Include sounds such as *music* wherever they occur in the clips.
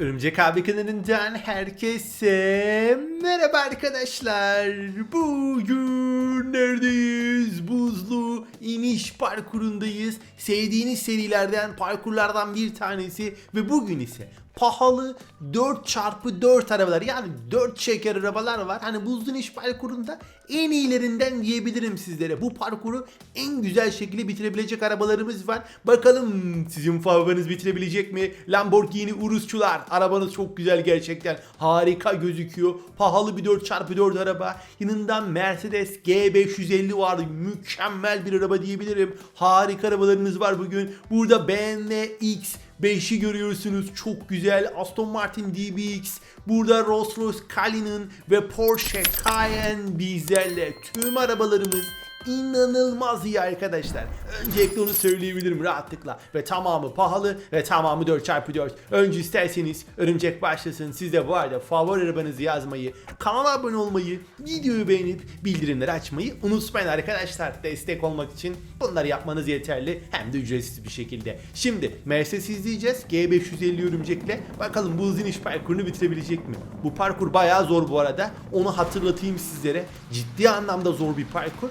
Örümcek abi kanalından herkese merhaba arkadaşlar. Bugün neredeyiz? Buzlu iniş parkurundayız. Sevdiğiniz serilerden, parkurlardan bir tanesi ve bugün ise pahalı 4x4 arabalar yani 4 çeker arabalar var. Hani buzlu iniş parkurunda en iyilerinden diyebilirim sizlere. Bu parkuru en güzel şekilde bitirebilecek arabalarımız var. Bakalım sizin favoriniz bitirebilecek mi? Lamborghini Urusçular. Arabanız çok güzel gerçekten. Harika gözüküyor. Pahalı bir 4x4 araba. Yanından Mercedes G550 var. Mükemmel bir araba diyebilirim. Harika arabalarınız var bugün. Burada BMW X 5'i görüyorsunuz. Çok güzel. Aston Martin DBX burada Rolls Royce Cullinan ve Porsche Cayenne bizlerle. Tüm arabalarımız inanılmaz iyi arkadaşlar. Öncelikle onu söyleyebilirim rahatlıkla. Ve tamamı pahalı ve tamamı 4x4. Önce isterseniz örümcek başlasın. Siz de bu arada favori arabanızı yazmayı, kanala abone olmayı, videoyu beğenip bildirimleri açmayı unutmayın arkadaşlar. Destek olmak için bunları yapmanız yeterli. Hem de ücretsiz bir şekilde. Şimdi Mercedes izleyeceğiz. G550 örümcekle. Bakalım bu hızın iş parkurunu bitirebilecek mi? Bu parkur bayağı zor bu arada. Onu hatırlatayım sizlere. Ciddi anlamda zor bir parkur.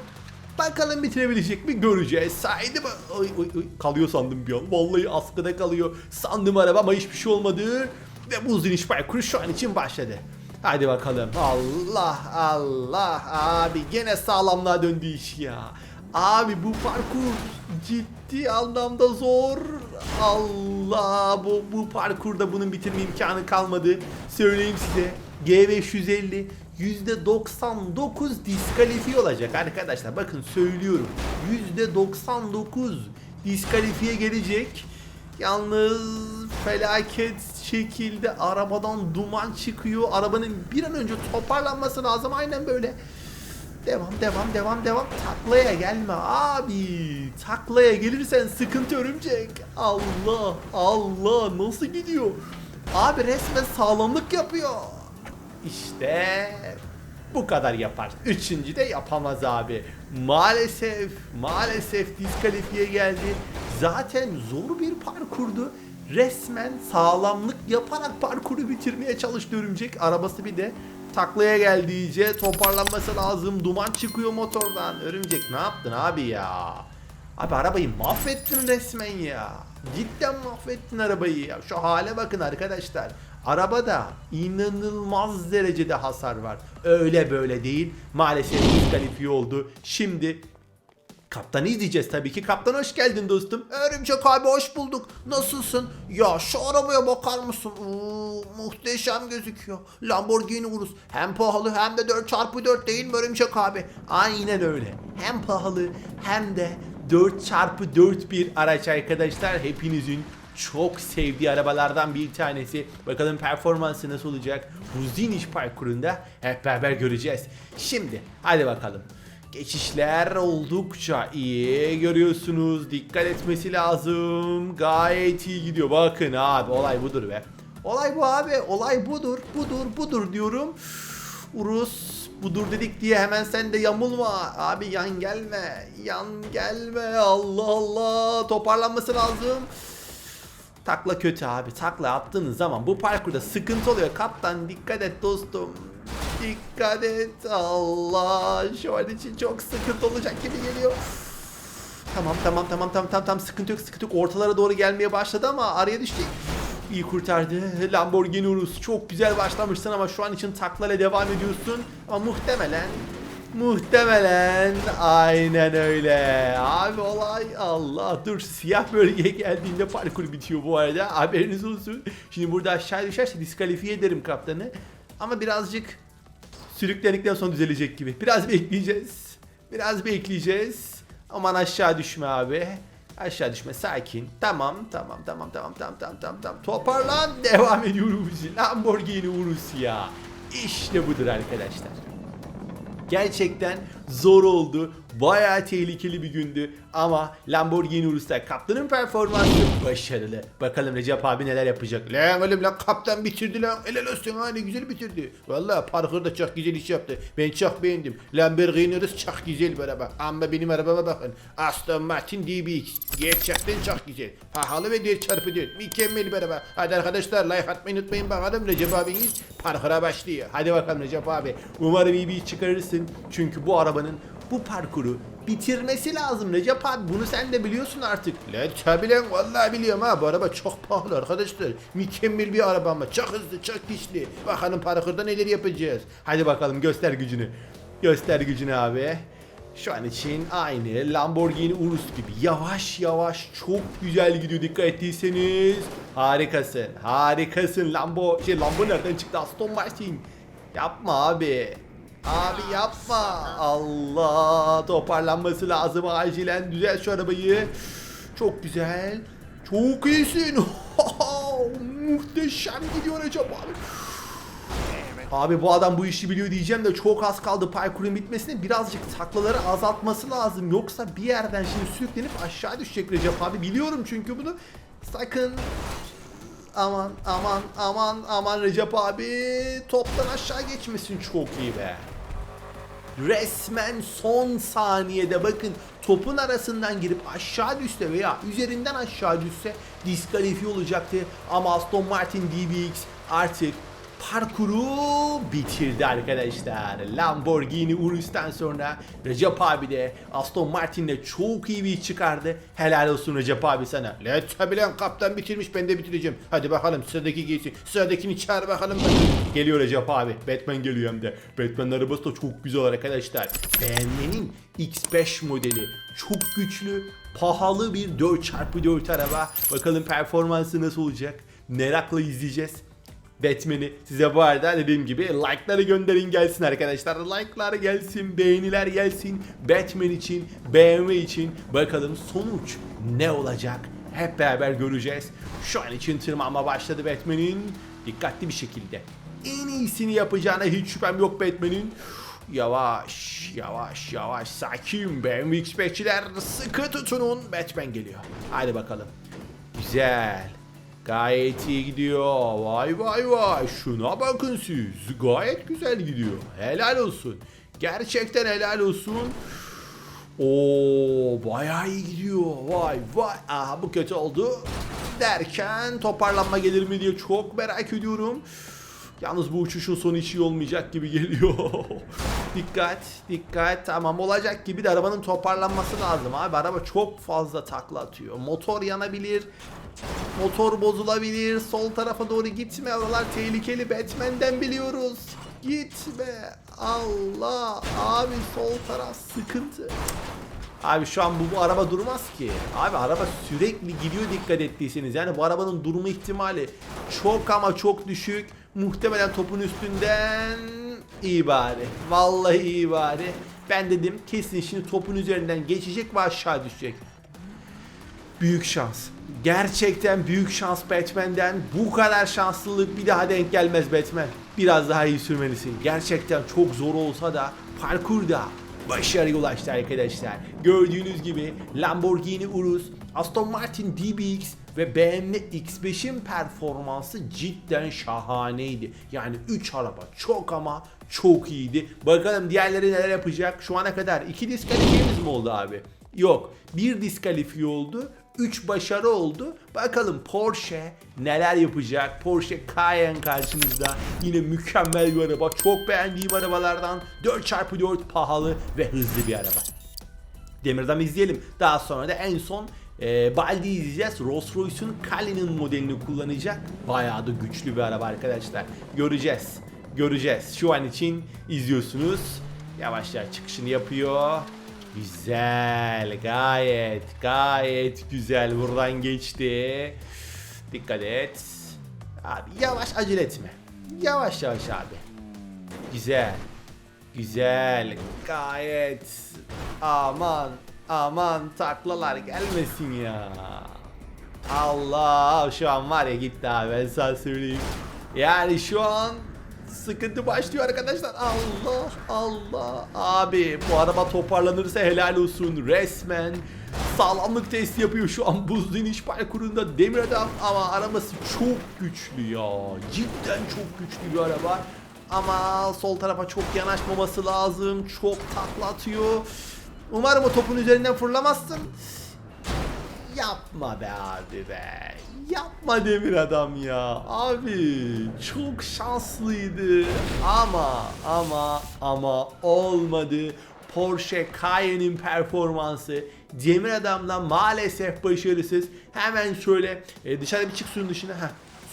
Bakalım bitirebilecek mi göreceğiz. Ba- oy, oy, oy. kalıyor sandım bir an. Vallahi askıda kalıyor. Sandım araba ama hiçbir şey olmadı. Ve buz iniş parkuru şu an için başladı. Hadi bakalım. Allah Allah abi gene sağlamlığa döndü iş ya. Abi bu parkur ciddi anlamda zor. Allah bu bu parkurda bunun bitirme imkanı kalmadı. Söyleyeyim size. G550 %99 diskalifiye olacak arkadaşlar. Bakın söylüyorum. %99 diskalifiye gelecek. Yalnız felaket şekilde arabadan duman çıkıyor. Arabanın bir an önce toparlanması lazım. Aynen böyle. Devam devam devam devam. Taklaya gelme abi. Taklaya gelirsen sıkıntı örümcek. Allah Allah nasıl gidiyor? Abi resmen sağlamlık yapıyor. İşte bu kadar yapar. Üçüncü de yapamaz abi. Maalesef, maalesef diskalifiye geldi. Zaten zor bir parkurdu. Resmen sağlamlık yaparak parkuru bitirmeye çalıştı örümcek. Arabası bir de taklaya geldi iyice. Toparlanması lazım. Duman çıkıyor motordan. Örümcek ne yaptın abi ya? Abi arabayı mahvettin resmen ya. Cidden mahvettin arabayı ya. Şu hale bakın arkadaşlar. Arabada inanılmaz derecede hasar var. Öyle böyle değil. Maalesef diskalifiye oldu. Şimdi Kaptanı izleyeceğiz tabii ki. Kaptan hoş geldin dostum. Örümcek abi hoş bulduk. Nasılsın? Ya şu arabaya bakar mısın? Oo, muhteşem gözüküyor. Lamborghini Urus. Hem pahalı hem de 4x4 değil mi Örümcek abi? Aynen öyle. Hem pahalı hem de 4x4 bir araç arkadaşlar. Hepinizin çok sevdiği arabalardan bir tanesi. Bakalım performansı nasıl olacak? Bu iniş parkurunda hep beraber göreceğiz. Şimdi hadi bakalım. Geçişler oldukça iyi görüyorsunuz. Dikkat etmesi lazım. Gayet iyi gidiyor. Bakın abi olay budur be. Olay bu abi. Olay budur. Budur budur diyorum. Urus budur dedik diye hemen sen de yamulma. Abi yan gelme. Yan gelme. Allah Allah. Toparlanması lazım. Takla kötü abi. Takla attığınız zaman bu parkurda sıkıntı oluyor. Kaptan dikkat et dostum. Dikkat et. Allah. Şu an için çok sıkıntı olacak gibi geliyor. Tamam tamam tamam tamam tamam tamam sıkıntı yok sıkıntı yok. Ortalara doğru gelmeye başladı ama araya düştü. İyi kurtardı. Lamborghini Urus. Çok güzel başlamışsın ama şu an için taklayla devam ediyorsun. Ama muhtemelen Muhtemelen aynen öyle. Abi olay Allah dur siyah bölgeye geldiğinde parkur bitiyor bu arada haberiniz olsun. Şimdi burada aşağı düşerse diskalifiye ederim kaptanı. Ama birazcık sürüklendikten sonra düzelecek gibi. Biraz bekleyeceğiz. Biraz bekleyeceğiz. Aman aşağı düşme abi. Aşağı düşme sakin. Tamam tamam tamam tamam tamam tamam tamam tamam. Toparlan devam ediyoruz. Lamborghini Urus ya. İşte budur arkadaşlar. Gerçekten zor oldu. Bayağı tehlikeli bir gündü. Ama Lamborghini Urus'ta kaptanın performansı başarılı. Bakalım Recep abi neler yapacak. Lan oğlum lan kaptan bitirdi lan. Helal olsun ha ne güzel bitirdi. Valla parkur da çok güzel iş yaptı. Ben çok beğendim. Lamborghini Urus çok güzel bir araba. Ama benim arabama bakın. Aston Martin DBX. Gerçekten çok güzel. Pahalı ve 4 çarpı 4. Mükemmel bir araba. Hadi arkadaşlar like atmayı unutmayın bakalım Recep abiniz parkura başlıyor. Hadi bakalım Recep abi. Umarım iyi bir iş çıkarırsın. Çünkü bu arabanın bu parkuru bitirmesi lazım Recep abi. Bunu sen de biliyorsun artık. Lan tabi lan vallahi biliyorum ha. Bu araba çok pahalı arkadaşlar. Mükemmel bir araba ama çok hızlı çok güçlü. Bakalım parkurda neler yapacağız. Hadi bakalım göster gücünü. Göster gücünü abi. Şu an için aynı Lamborghini Urus gibi yavaş yavaş çok güzel gidiyor dikkat ettiyseniz. Harikasın. Harikasın Lambo. Şey Lambo nereden çıktı Aston Martin. Yapma abi. Abi yapma. Allah toparlanması lazım acilen. Düzel şu arabayı. Çok güzel. Çok iyisin. *laughs* Muhteşem gidiyor abi. Abi bu adam bu işi biliyor diyeceğim de çok az kaldı parkurun bitmesine birazcık taklaları azaltması lazım. Yoksa bir yerden şimdi sürüklenip aşağı düşecek Recep abi. Biliyorum çünkü bunu. Sakın aman aman aman aman Recep abi toptan aşağı geçmesin çok iyi be. Resmen son saniyede bakın topun arasından girip aşağı düşse veya üzerinden aşağı düşse diskalifiye olacaktı. Ama Aston Martin DBX artık parkuru bitirdi arkadaşlar. Lamborghini Urus'tan sonra Recep abi de Aston Martin'de çok iyi bir iş çıkardı. Helal olsun Recep abi sana. Le tabi lan kaptan bitirmiş ben de bitireceğim. Hadi bakalım sıradaki giysin. Sıradakini çağır bakalım. Geliyor Recep abi. Batman geliyor hem de. Batman'ın arabası da çok güzel arkadaşlar. BMW'nin X5 modeli. Çok güçlü, pahalı bir 4x4 araba. Bakalım performansı nasıl olacak? Merakla izleyeceğiz. Batman'i size bu arada dediğim gibi like'ları gönderin gelsin arkadaşlar. Like'lar gelsin, beğeniler gelsin. Batman için, BMW için bakalım sonuç ne olacak? Hep beraber göreceğiz. Şu an için tırmanma başladı Batman'in. Dikkatli bir şekilde. En iyisini yapacağına hiç şüphem yok Batman'in. Yavaş, yavaş, yavaş, sakin. BMW X-Bekçiler sıkı tutunun. Batman geliyor. Hadi bakalım. Güzel. Gayet iyi gidiyor. Vay vay vay. Şuna bakın siz. Gayet güzel gidiyor. Helal olsun. Gerçekten helal olsun. Oo bayağı iyi gidiyor. Vay vay. Aha bu kötü oldu. Derken toparlanma gelir mi diye çok merak ediyorum. Yalnız bu uçuşun sonu hiç iyi olmayacak gibi geliyor. *laughs* dikkat, dikkat. Tamam olacak gibi de arabanın toparlanması lazım abi. Araba çok fazla takla atıyor. Motor yanabilir. Motor bozulabilir. Sol tarafa doğru gitme. Oralar tehlikeli. Batman'den biliyoruz. Gitme. Allah. Abi sol taraf sıkıntı. Abi şu an bu, bu araba durmaz ki. Abi araba sürekli gidiyor dikkat ettiyseniz. Yani bu arabanın durma ihtimali çok ama çok düşük. Muhtemelen topun üstünden iyi bari. Vallahi iyi bari. Ben dedim kesin şimdi topun üzerinden geçecek ve aşağı düşecek. Büyük şans. Gerçekten büyük şans Batman'den. Bu kadar şanslılık bir daha denk gelmez Batman. Biraz daha iyi sürmelisin. Gerçekten çok zor olsa da parkurda başarıya ulaştı arkadaşlar. Gördüğünüz gibi Lamborghini Urus, Aston Martin DBX ve BMW X5'in performansı cidden şahaneydi. Yani 3 araba çok ama çok iyiydi. Bakalım diğerleri neler yapacak. Şu ana kadar 2 diskalifiyemiz mi oldu abi? Yok. Bir diskalifiye oldu. 3 başarı oldu. Bakalım Porsche neler yapacak? Porsche Cayenne karşınızda. Yine mükemmel bir araba. Çok beğendiğim arabalardan 4x4 pahalı ve hızlı bir araba. Demir'den izleyelim. Daha sonra da en son e, Baldi'yi izleyeceğiz. Rolls Royce'un Cullinan modelini kullanacak. Bayağı da güçlü bir araba arkadaşlar. Göreceğiz. Göreceğiz. Şu an için izliyorsunuz. Yavaş yavaş çıkışını yapıyor. Güzel. Gayet gayet güzel. Buradan geçti. Dikkat et. Abi yavaş acele etme. Yavaş yavaş abi. Güzel. Güzel. Gayet. Aman. Aman taklalar gelmesin ya. Allah şu an var ya gitti abi ben sana söyleyeyim. Yani şu an Sıkıntı başlıyor arkadaşlar. Allah Allah. Abi bu araba toparlanırsa helal olsun. Resmen sağlamlık testi yapıyor şu an buzlu iniş parkurunda demir adam ama arabası çok güçlü ya. Cidden çok güçlü bir araba. Ama sol tarafa çok yanaşmaması lazım. Çok takla atıyor. Umarım o topun üzerinden fırlamazsın. Yapma be abi be. Yapma demir adam ya. Abi çok şanslıydı. Ama ama ama olmadı. Porsche Cayenne'in performansı Demir Adam'la maalesef başarısız. Hemen şöyle e, dışarı bir çık suyun dışına. Heh.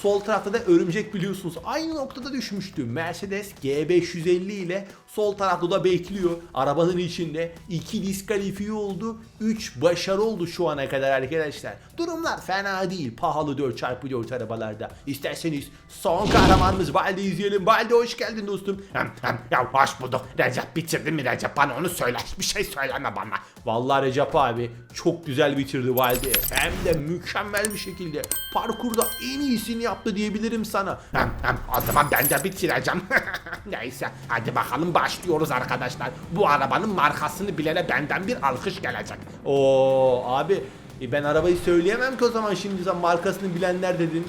Sol tarafta da örümcek biliyorsunuz. Aynı noktada düşmüştü. Mercedes G550 ile sol tarafta da bekliyor. Arabanın içinde 2 diskalifiye oldu. 3 başarı oldu şu ana kadar arkadaşlar. Durumlar fena değil. Pahalı 4x4 arabalarda. İsterseniz son kahramanımız Balde izleyelim. Balde hoş geldin dostum. Hem hem ya hoş bulduk. Recep bitirdin mi Recep? Bana onu söyle. Bir şey söyleme bana. Vallahi Recep abi çok güzel bitirdi Valide. Hem de mükemmel bir şekilde. Parkurda en iyisini yaptı diyebilirim sana. Hem hem o zaman ben de bitireceğim. *laughs* Neyse hadi bakalım başlıyoruz arkadaşlar. Bu arabanın markasını bilene benden bir alkış gelecek. Oo abi e ben arabayı söyleyemem ki o zaman şimdi sen markasını bilenler dedin.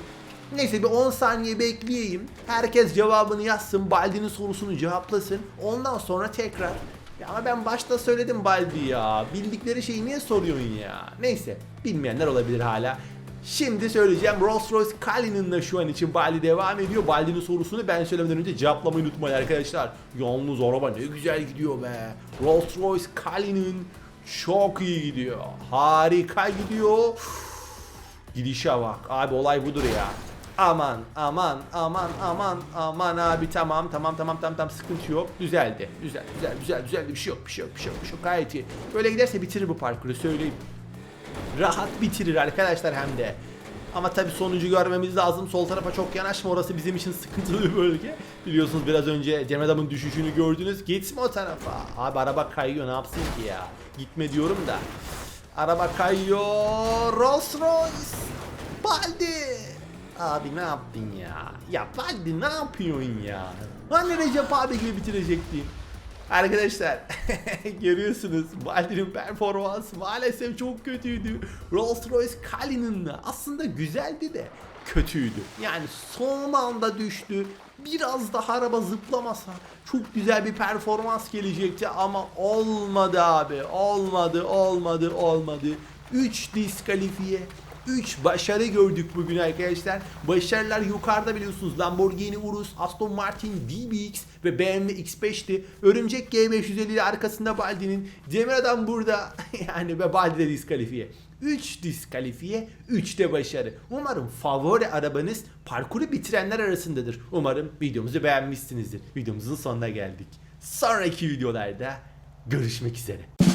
Neyse bir 10 saniye bekleyeyim. Herkes cevabını yazsın. Baldi'nin sorusunu cevaplasın. Ondan sonra tekrar. Ya ama ben başta söyledim Baldi ya. Bildikleri şeyi niye soruyorsun ya? Neyse bilmeyenler olabilir hala. Şimdi söyleyeceğim Rolls Royce Cullinan'la şu an için Baldi devam ediyor. Baldi'nin sorusunu ben söylemeden önce cevaplamayı unutmayın arkadaşlar. Yalnız araba ne güzel gidiyor be. Rolls Royce Cullinan çok iyi gidiyor. Harika gidiyor. Gidişe bak. Abi olay budur ya. Aman aman aman aman aman abi tamam tamam tamam tamam tamam sıkıntı yok. Düzeldi. Güzel güzel güzel güzel bir şey yok bir şey yok bir şey yok bir şey yok gayet iyi. Böyle giderse bitirir bu parkuru söyleyeyim. Rahat bitirir arkadaşlar hem de. Ama tabi sonucu görmemiz lazım. Sol tarafa çok yanaşma orası bizim için sıkıntılı bir bölge. Biliyorsunuz biraz önce Cem Adam'ın düşüşünü gördünüz. Gitme o tarafa. Abi araba kayıyor ne yapsın ki ya. Gitme diyorum da. Araba kayıyor. Rolls Royce. Baldi. Abi ne yaptın ya? Ya Baldi ne yapıyorsun ya? Hani Recep abi gibi bitirecektin? Arkadaşlar *laughs* görüyorsunuz Baldi'nin performansı maalesef çok kötüydü. Rolls Royce Cullinan'la aslında güzeldi de kötüydü. Yani son anda düştü. Biraz daha araba zıplamasa çok güzel bir performans gelecekti ama olmadı abi. Olmadı, olmadı, olmadı. 3 diskalifiye 3 başarı gördük bugün arkadaşlar. Başarılar yukarıda biliyorsunuz. Lamborghini Urus, Aston Martin DBX ve BMW X5'ti. Örümcek G550 ile arkasında Baldi'nin. Demir Adam burada. *laughs* yani ve Baldi de diskalifiye. 3 diskalifiye, 3 de başarı. Umarım favori arabanız parkuru bitirenler arasındadır. Umarım videomuzu beğenmişsinizdir. Videomuzun sonuna geldik. Sonraki videolarda görüşmek üzere.